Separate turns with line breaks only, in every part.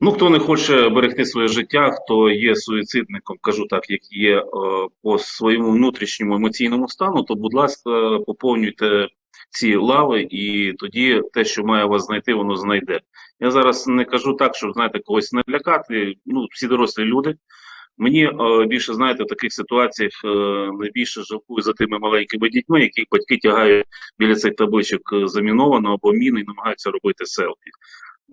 Ну, хто не хоче берегти своє життя, хто є суїцидником, кажу так, як є е, по своєму внутрішньому емоційному стану, то, будь ласка, поповнюйте ці лави, і тоді те, що має вас знайти, воно знайде. Я зараз не кажу так, щоб знаєте, когось не лякати. Ну, всі дорослі люди. Мені е, більше знаєте, в таких ситуаціях е, найбільше жалкую за тими маленькими дітьми, яких батьки тягають біля цих табличок заміновано або міни і намагаються робити селфі.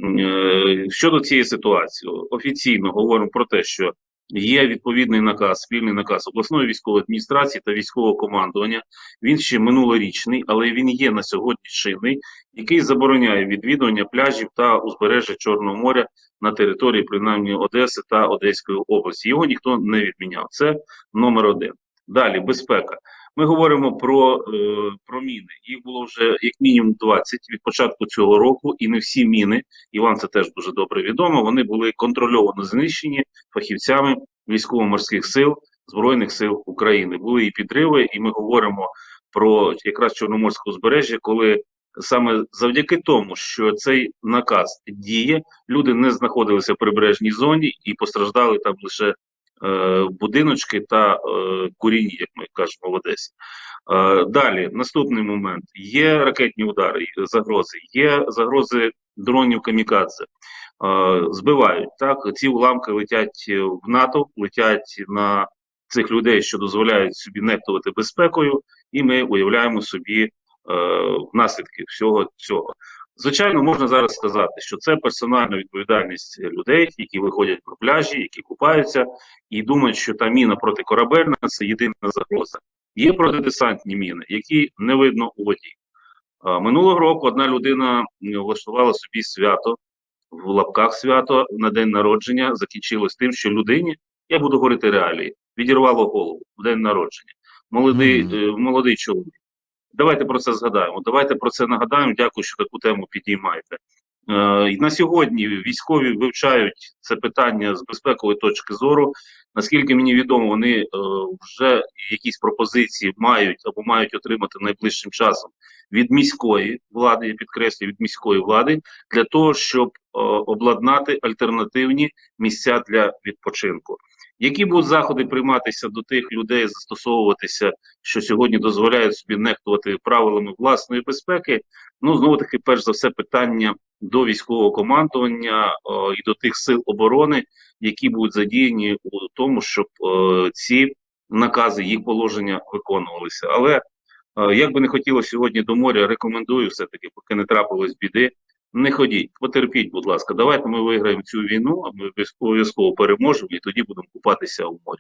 Е, Щодо цієї ситуації, офіційно говоримо про те, що є відповідний наказ, спільний наказ обласної військової адміністрації та військового командування. Він ще минулорічний, але він є на сьогодні чинний, який забороняє відвідування пляжів та узбережжя Чорного моря на території принаймні Одеси та Одеської області. Його ніхто не відміняв. Це номер один. Далі безпека. Ми говоримо про, е, про міни. Їх було вже як мінімум 20 від початку цього року, і не всі міни, і вам це теж дуже добре відомо. Вони були контрольовано знищені фахівцями військово-морських сил Збройних сил України. Були і підриви, і ми говоримо про якраз Чорноморське узбережжя, коли саме завдяки тому, що цей наказ діє, люди не знаходилися в прибережній зоні і постраждали там лише будиночки та е, куріння, як ми кажемо в Одесі. Е, далі, наступний момент: є ракетні удари, загрози, є загрози дронів камікадзе. Е, збивають так. Ці уламки летять в НАТО, летять на цих людей, що дозволяють собі нехтувати безпекою, і ми уявляємо собі е, наслідки всього цього. Звичайно, можна зараз сказати, що це персональна відповідальність людей, які виходять на пляжі, які купаються, і думають, що та міна протикорабельна це єдина загроза. Є протидесантні міни, які не видно у воді. Минулого року одна людина влаштувала собі свято в лапках свято на день народження, закінчилось тим, що людині, я буду говорити реалії, відірвало голову в день народження. Молодий,
Мгм.
е, молодий чоловік. Давайте про це згадаємо. Давайте про це нагадаємо. Дякую, що таку тему підіймаєте. Е, на сьогодні військові вивчають це питання з безпекової точки зору. Наскільки мені відомо, вони е, вже якісь пропозиції мають або мають отримати найближчим часом від міської влади, я підкреслюю, від міської влади для того, щоб е, обладнати альтернативні місця для відпочинку. Які будуть заходи прийматися до тих людей, застосовуватися, що сьогодні дозволяють собі нехтувати правилами власної безпеки? Ну знову таки, перш за все, питання до військового командування о, і до тих сил оборони, які будуть задіяні у тому, щоб о, ці накази, їх положення виконувалися. Але е, як би не хотілося сьогодні до моря, рекомендую все-таки, поки не трапилось біди. Не ходіть, потерпіть, будь ласка. Давайте ми виграємо цю війну, а ми обов'язково переможемо і тоді будемо купатися у морі.